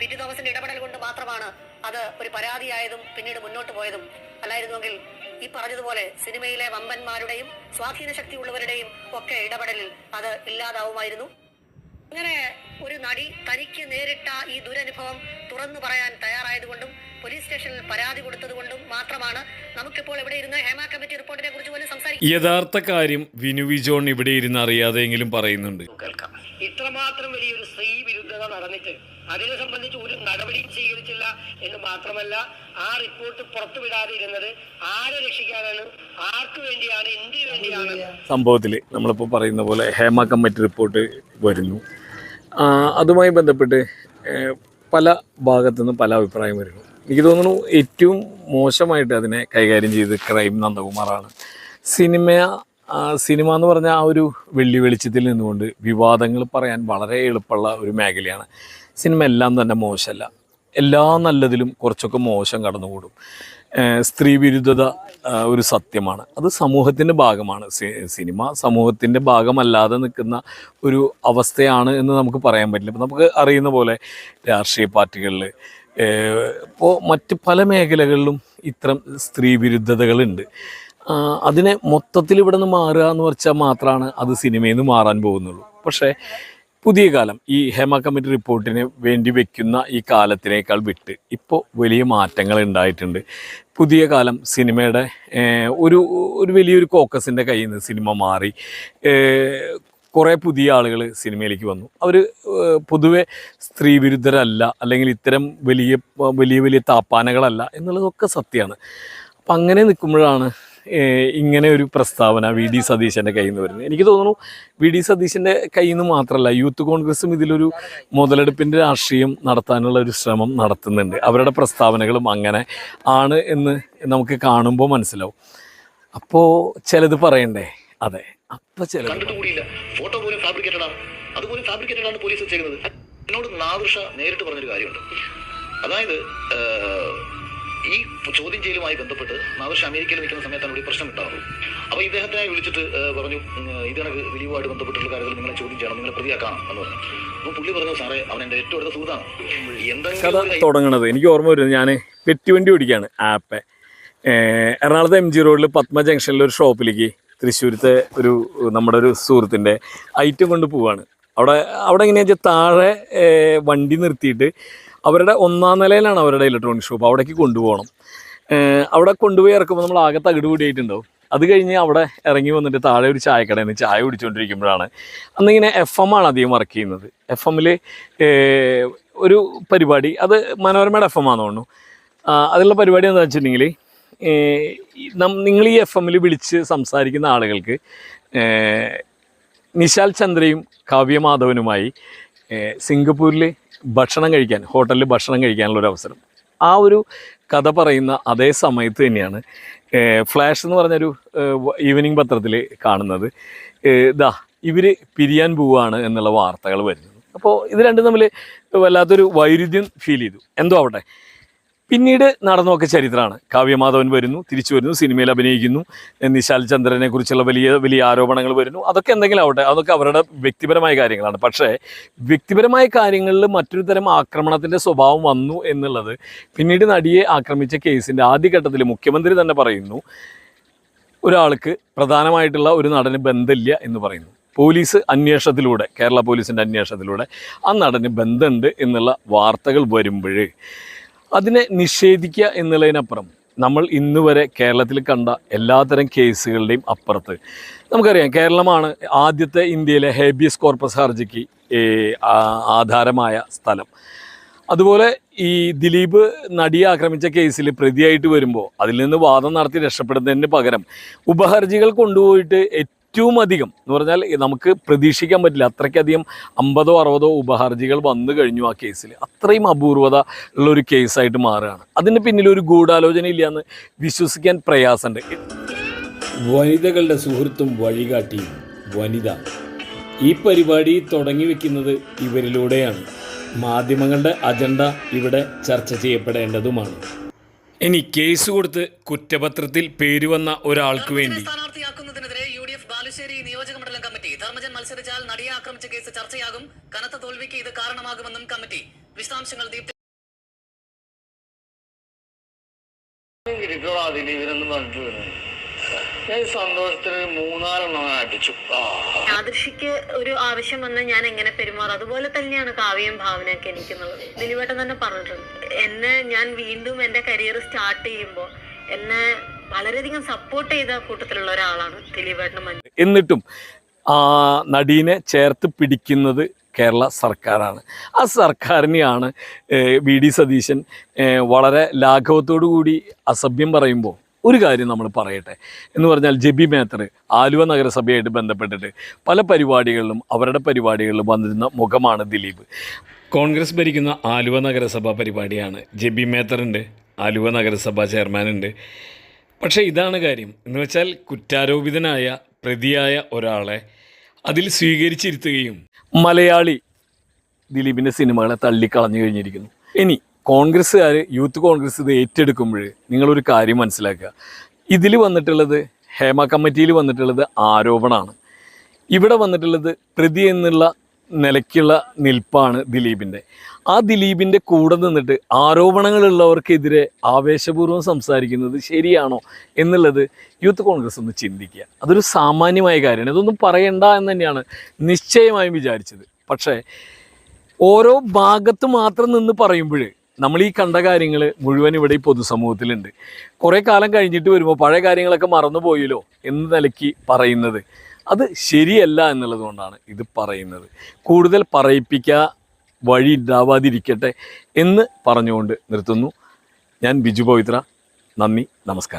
P T തോമസിന്റെ ഇടപെടൽ കൊണ്ട് മാത്രമാണ് അത് ഒരു പരാതിയായതും പിന്നീട് മുന്നോട്ട് പോയതും. അല്ലായിരുന്നുവെങ്കിൽ ഈ പറഞ്ഞതുപോലെ സിനിമയിലെ വമ്പന്മാരുടെയും സ്വാധീന ശക്തിയുള്ളവരുടെയും ഒക്കെ ഇടപെടലിൽ അത് ഇല്ലാതാവുമായിരുന്നു. അങ്ങനെ ഒരു നടി തനിക്ക് നേരിട്ട ഈ ദുരനുഭവം തുറന്നു പറയാൻ തയ്യാറായതുകൊണ്ടും പോലീസ് സ്റ്റേഷനിൽ പരാതി കൊടുത്തതുകൊണ്ടും മാത്രമാണ് നമുക്കിപ്പോൾ ഇവിടെ ഇരുന്ന് ഹേമ കമ്മിറ്റി റിപ്പോർട്ടിനെ കുറിച്ച് പോലും സംസാരിക്കും. യഥാർത്ഥ കാര്യം വിനു വിജോൺ ഇവിടെ ഇരുന്ന് അറിയാതെങ്കിലും പറയുന്നുണ്ട്. ഇത്ര വലിയൊരു സ്ത്രീ വിരുദ്ധത നടന്നിട്ട് അതിനെ സംബന്ധിച്ച് ഒരു നടപടിയും സ്വീകരിച്ചില്ല എന്ന് മാത്രമല്ല ആ റിപ്പോർട്ട് പുറത്തുവിടാതിരുന്നത് ആരെ രക്ഷിക്കാനാണ്? ആർക്ക് വേണ്ടിയാണ്? എന്തിനു വേണ്ടിയാണ്? സംഭവത്തിൽ നമ്മളിപ്പോൾ പറയുന്ന പോലെ ഹേമ കമ്മിറ്റി റിപ്പോർട്ട് വരുന്നു. അതുമായി ബന്ധപ്പെട്ട് പല ഭാഗത്തു നിന്നും പല അഭിപ്രായം വരുന്നു. എനിക്ക് തോന്നുന്നു ഏറ്റവും മോശമായിട്ട് അതിനെ കൈകാര്യം ചെയ്ത് ക്രൈം നന്ദകുമാറാണ്. സിനിമ സിനിമ എന്ന് പറഞ്ഞ ആ ഒരു വെള്ളി വെളിച്ചത്തിൽ നിന്നുകൊണ്ട് വിവാദങ്ങൾ പറയാൻ വളരെ എളുപ്പമുള്ള ഒരു മേഖലയാണ്. സിനിമ എല്ലാം തന്നെ മോശമല്ല. എല്ലാ നല്ലതിലും കുറച്ചൊക്കെ മോശം കടന്നുകൂടും. സ്ത്രീ വിരുദ്ധത ഒരു സത്യമാണ്. അത് സമൂഹത്തിന്റെ ഭാഗമാണ്. സിനിമ സമൂഹത്തിന്റെ ഭാഗമല്ലാതെ നിൽക്കുന്ന ഒരു അവസ്ഥയാണ് എന്ന് നമുക്ക് പറയാൻ പറ്റില്ല. ഇപ്പം നമുക്ക് അറിയുന്ന പോലെ രാഷ്ട്രീയ പാർട്ടികളിൽ ഇപ്പോൾ മറ്റ് പല മേഖലകളിലും ഇത്തരം സ്ത്രീ വിരുദ്ധതകളുണ്ട്. അതിനെ മൊത്തത്തിൽ ഇവിടെ നിന്ന് മാറുക എന്ന് വെച്ചാൽ മാത്രമാണ് അത് സിനിമയിൽ നിന്ന് മാറാൻ പോകുന്നുള്ളൂ. പക്ഷേ പുതിയ കാലം ഈ ഹേമ കമ്മിറ്റി റിപ്പോർട്ടിന് വേണ്ടി വെക്കുന്ന ഈ കാലത്തിനേക്കാൾ വിട്ട് ഇപ്പോൾ വലിയ മാറ്റങ്ങൾ ഉണ്ടായിട്ടുണ്ട്. പുതിയ കാലം സിനിമയുടെ ഒരു ഒരു വലിയൊരു കോക്കസിന്റെ കയ്യിൽ നിന്ന് സിനിമ മാറി. കുറേ പുതിയ ആളുകൾ സിനിമയിലേക്ക് വന്നു. അവർ പൊതുവെ സ്ത്രീ വിരുദ്ധരല്ല അല്ലെങ്കിൽ ഇത്തരം വലിയ വലിയ വലിയ താപ്പാനകളല്ല എന്നുള്ളതൊക്കെ സത്യമാണ്. അപ്പം അങ്ങനെ നിൽക്കുമ്പോഴാണ് ഇങ്ങനെ ഒരു പ്രസ്താവന വി ഡി സതീശന്റെ കയ്യിൽ നിന്ന് വരുന്നത്. എനിക്ക് തോന്നുന്നു വി ഡി സതീശന്റെ കയ്യിൽ നിന്ന് മാത്രമല്ല യൂത്ത് കോൺഗ്രസും ഇതിലൊരു മുതലെടുപ്പിന്റെ രാഷ്ട്രീയം നടത്താനുള്ള ഒരു ശ്രമം നടത്തുന്നുണ്ട്. അവരുടെ പ്രസ്താവനകളും അങ്ങനെ ആണ് എന്ന് നമുക്ക് കാണുമ്പോൾ മനസ്സിലാവും. അപ്പോൾ ചിലത് പറയണ്ടേ? അതെ അപ്പോൾ ചിലത് ഫോട്ടോ പോലും അതുപോലെ പോലീസ് എന്നോട് നാദൃഷ നേരിട്ട് പറഞ്ഞൊരു കാര്യമുണ്ട്. അതായത് ഈ ചോദ്യം ചെയ്യലുമായി ബന്ധപ്പെട്ട് നാദൃഷ അമേരിക്കയിൽ നിൽക്കുന്ന സമയത്താണ് ഇവിടെ പ്രശ്നം ഉണ്ടാവുന്നത് അപ്പൊ ഇദ്ദേഹത്തെ വിളിച്ചിട്ട് പറഞ്ഞു ഉം, ഇത് കണക്ക് ദിലീപുമായിട്ട് ബന്ധപ്പെട്ടുള്ള കാര്യത്തിൽ നിങ്ങളെ ചോദ്യം ചെയ്യണം നിങ്ങളെ പ്രതിയാക്കണം എന്ന് പറഞ്ഞു. അപ്പൊ പുള്ളി പറഞ്ഞു സാറേ അവൻ എന്റെ ഏറ്റവും അടുത്ത സുഹൃത്താണ്. എന്തെങ്കിലും തുടങ്ങണത് എനിക്ക് ഓർമ്മ വരുന്നത് ഞാൻ പെറ്റുവണ്ടി ഓടിക്കുകയാണ് ആപ്പ്. എറണാകുളത്തെ എം ജി റോഡിൽ പത്മ ജംഗ്ഷനിലെ ഒരു ഷോപ്പിലേക്ക് തൃശ്ശൂരത്തെ ഒരു നമ്മുടെ ഒരു സുഹൃത്തിന്റെ ഐറ്റം കൊണ്ട് പോവാണ്. അവിടെ അവിടെ എങ്ങനെയാണെന്ന് വെച്ചാൽ താഴെ വണ്ടി നിർത്തിയിട്ട് അവരുടെ ഒന്നാം നിലയിലാണ് അവരുടെ ഇലക്ട്രോണിക് ഷോപ്പ് അവിടേക്ക് കൊണ്ടുപോകണം. അവിടെ കൊണ്ടുപോയി ഇറക്കുമ്പോൾ നമ്മൾ ആകെ തകിട് കൂടിയിട്ടുണ്ടാവും. അത് കഴിഞ്ഞ് അവിടെ ഇറങ്ങി വന്നിട്ട് താഴെ ഒരു ചായക്കടയിൽ നിന്ന് ചായ കുടിച്ചുകൊണ്ടിരിക്കുമ്പോഴാണ് അന്നിങ്ങനെ എഫ് എം ആണ് അധികം വർക്ക് ചെയ്യുന്നത്. എഫ് എമ്മിൽ ഒരു പരിപാടി. അത് മനോരമയുടെ എഫ് എം ആണെന്ന് തോന്നുന്നു. അതിലുള്ള പരിപാടി എന്താ വെച്ചിട്ടുണ്ടെങ്കിൽ നിങ്ങൾ ഈ എഫ് എമ്മിൽ വിളിച്ച് സംസാരിക്കുന്ന ആളുകൾക്ക് നിശാൽ ചന്ദ്രയും കാവ്യമാധവനുമായി ഏഹ്, സിംഗപ്പൂരിൽ ഭക്ഷണം കഴിക്കാൻ ഹോട്ടലിൽ ഭക്ഷണം കഴിക്കാനുള്ള ഒരു അവസരം. ആ ഒരു കഥ പറയുന്ന അതേ സമയത്ത് തന്നെയാണ് ഫ്ലാഷ് എന്ന് പറഞ്ഞൊരു ഈവനിങ് പത്രത്തിൽ കാണുന്നത്. ഇതാ ഇവർ പിരിയാൻ പോവുകയാണ് എന്നുള്ള വാർത്തകൾ വരുന്നത്. അപ്പോൾ ഇത് രണ്ടും തമ്മിൽ വല്ലാത്തൊരു വൈരുദ്ധ്യം ഫീൽ ചെയ്തു. എന്തോ ആവട്ടെ? പിന്നീട് നടന്നൊക്കെ ചരിത്രമാണ്. കാവ്യമാധവൻ വരുന്നു തിരിച്ചു വരുന്നു സിനിമയിൽ അഭിനയിക്കുന്നു നിശാൽ ചന്ദ്രനെ കുറിച്ചുള്ള വലിയ വലിയ ആരോപണങ്ങൾ വരുന്നു. അതൊക്കെ എന്തെങ്കിലും ആവട്ടെ അതൊക്കെ അവരുടെ വ്യക്തിപരമായ കാര്യങ്ങളാണ്. പക്ഷേ വ്യക്തിപരമായ കാര്യങ്ങളിൽ മറ്റൊരു തരം ആക്രമണത്തിന്റെ സ്വഭാവം വന്നു എന്നുള്ളത് പിന്നീട് നടിയെ ആക്രമിച്ച കേസിന്റെ ആദ്യഘട്ടത്തിൽ മുഖ്യമന്ത്രി തന്നെ പറയുന്നു ഒരാൾക്ക് പ്രധാനമായിട്ടുള്ള ഒരു നടന് ബന്ധമില്ല എന്ന് പറയുന്നു. പോലീസ് അന്വേഷണത്തിലൂടെ കേരള പോലീസിന്റെ അന്വേഷണത്തിലൂടെ ആ നടന് ബന്ധമുണ്ട് എന്നുള്ള വാർത്തകൾ വരുമ്പോൾ അതിനെ നിഷേധിക്കുക എന്നുള്ളതിനപ്പുറം നമ്മൾ ഇന്ന് വരെ കേരളത്തിൽ കണ്ട എല്ലാത്തരം കേസുകളുടെയും അപ്പുറത്ത്. നമുക്കറിയാം കേരളമാണ് ആദ്യത്തെ ഇന്ത്യയിലെ ഹേബിയസ് കോർപ്പസ് ഹർജിക്ക് ആധാരമായ സ്ഥലം. അതുപോലെ ഈ ദിലീപ് നടിയെ ആക്രമിച്ച കേസിൽ പ്രതിയായിട്ട് വരുമ്പോൾ അതിൽ നിന്ന് വാദം നടത്തി രക്ഷപ്പെടുന്നതിന് പകരം ഉപഹർജികൾ കൊണ്ടുപോയിട്ട് ഏറ്റവും അധികം എന്ന് പറഞ്ഞാൽ നമുക്ക് പ്രതീക്ഷിക്കാൻ പറ്റില്ല. അത്രയ്ക്കധികം അമ്പതോ അറുപതോ ഉപഹർജികൾ വന്നു കഴിഞ്ഞു ആ കേസിൽ. അത്രയും അപൂർവത ഉള്ള ഒരു കേസായിട്ട് മാറുകയാണ്. അതിന് പിന്നിൽ ഒരു ഗൂഢാലോചന ഇല്ലയെന്ന് എന്ന് വിശ്വസിക്കാൻ പ്രയാസമുണ്ട്. വനിതകളുടെ സുഹൃത്തും വഴികാട്ടിയും വനിത. ഈ പരിപാടി തുടങ്ങി വെക്കുന്നത് ഇവരിലൂടെയാണ്. മാധ്യമങ്ങളുടെ അജണ്ട ഇവിടെ ചർച്ച ചെയ്യപ്പെടേണ്ടതുമാണ്. ഇനി കേസ് കൊടുത്ത് കുറ്റപത്രത്തിൽ പേര് വന്ന ഒരാൾക്ക് വേണ്ടി ധർമ്മജൻ മത്സരിച്ചാൽ നടിയെ ആക്രമിച്ച കേസ് ചർച്ചയാകും. കനത്ത തോൽവിക്ക് ഇത് കാരണമാകുമെന്നും കമ്മിറ്റി. വിശദാംശങ്ങൾ ദീപ്തി ഇരിക്കണോ ദിലീപിനെന്ന് പറഞ്ഞിട്ട് വരുന്നത് ഞാൻ ഈ സന്തോഷത്തിന് മൂന്നാലെണ്ണം അടിച്ചു. ആ. ആദർശിക്ക് ഒരു ആവശ്യം വന്ന് ഞാൻ എങ്ങനെ പെരുമാറും? അതുപോലെ തന്നെയാണ് കാവ്യം ഭാവനയൊക്കെ എനിക്കുള്ളത്. ദിലീപേട്ടൻ തന്നെ പറഞ്ഞിട്ടുണ്ട്. എന്നെ ഞാൻ വീണ്ടും എന്റെ കരിയർ സ്റ്റാർട്ട് ചെയ്യുമ്പോൾ എന്നെ വളരെയധികം സപ്പോർട്ട് ചെയ്ത കൂട്ടത്തിലുള്ള ഒരാളാണ് ദിലീപേട്ടൻ എന്നിട്ടും നടീനെ ചേർത്ത് പിടിക്കുന്നത് കേരള സർക്കാരാണ്. ആ സർക്കാരിനെയാണ് വി ഡി സതീശൻ വളരെ ലാഘവത്തോടു കൂടി അസഭ്യം പറയുമ്പോൾ ഒരു കാര്യം നമ്മൾ പറയട്ടെ. എന്ന് പറഞ്ഞാൽ ജെബി മേത്തർ ആലുവ നഗരസഭയായിട്ട് ബന്ധപ്പെട്ടിട്ട് പല പരിപാടികളിലും അവരുടെ പരിപാടികളിലും വന്നിരുന്ന മുഖമാണ് ദിലീപ്. കോൺഗ്രസ് ഭരിക്കുന്ന ആലുവ നഗരസഭാ പരിപാടിയാണ്. ജെബി മേത്തറുണ്ട് ആലുവ നഗരസഭ ചെയർമാനുണ്ട്. പക്ഷേ ഇതാണ് കാര്യം. എന്ന് വെച്ചാൽ കുറ്റാരോപിതനായ പ്രതിയായ ഒരാളെ അതിൽ സ്വീകരിച്ചിരുത്തുകയും മലയാളി ദിലീപിന്റെ സിനിമകളെ തള്ളിക്കളഞ്ഞു കഴിഞ്ഞിരിക്കുന്നു. ഇനി കോൺഗ്രസ്സുകാർ യൂത്ത് കോൺഗ്രസ് ഇത് ഏറ്റെടുക്കുമ്പോൾ നിങ്ങളൊരു കാര്യം മനസ്സിലാക്കുക. ഇതിൽ വന്നിട്ടുള്ളത് ഹേമ കമ്മിറ്റിയിൽ വന്നിട്ടുള്ളത് ആരോപണമാണ്. ഇവിടെ വന്നിട്ടുള്ളത് പ്രതി എന്നുള്ള നിലയ്ക്കുള്ള നിൽപ്പാണ് ദിലീപിന്റെ. ആ ദിലീപിന്റെ കൂടെ നിന്നിട്ട് ആരോപണങ്ങളുള്ളവർക്കെതിരെ ആവേശപൂർവം സംസാരിക്കുന്നത് ശരിയാണോ എന്നുള്ളത് യൂത്ത് കോൺഗ്രസ് ഒന്ന് ചിന്തിക്കുക. അതൊരു സാമാന്യമായ കാര്യമാണ്. ഇതൊന്നും പറയണ്ട എന്ന് തന്നെയാണ് നിശ്ചയമായും വിചാരിച്ചത്. പക്ഷേ ഓരോ ഭാഗത്ത് മാത്രം നിന്ന് പറയുമ്പോൾ നമ്മൾ ഈ കണ്ട കാര്യങ്ങൾ മുഴുവൻ ഇവിടെ ഈ പൊതുസമൂഹത്തിലുണ്ട്. കുറേ കാലം കഴിഞ്ഞിട്ട് വരുമ്പോൾ പഴയ കാര്യങ്ങളൊക്കെ മറന്നു പോയല്ലോ എന്ന നിലയ്ക്ക് പറയുന്നത്. അത് ശരിയല്ല എന്നുള്ളത് കൊണ്ടാണ് ഇത് പറയുന്നത്. കൂടുതൽ പറയിപ്പിക്കുക വഴി ഉണ്ടാവാതിരിക്കട്ടെ എന്ന് പറഞ്ഞുകൊണ്ട് നിർത്തുന്നു. ഞാൻ ബിജു പവിത്ര. നന്ദി നമസ്കാരം.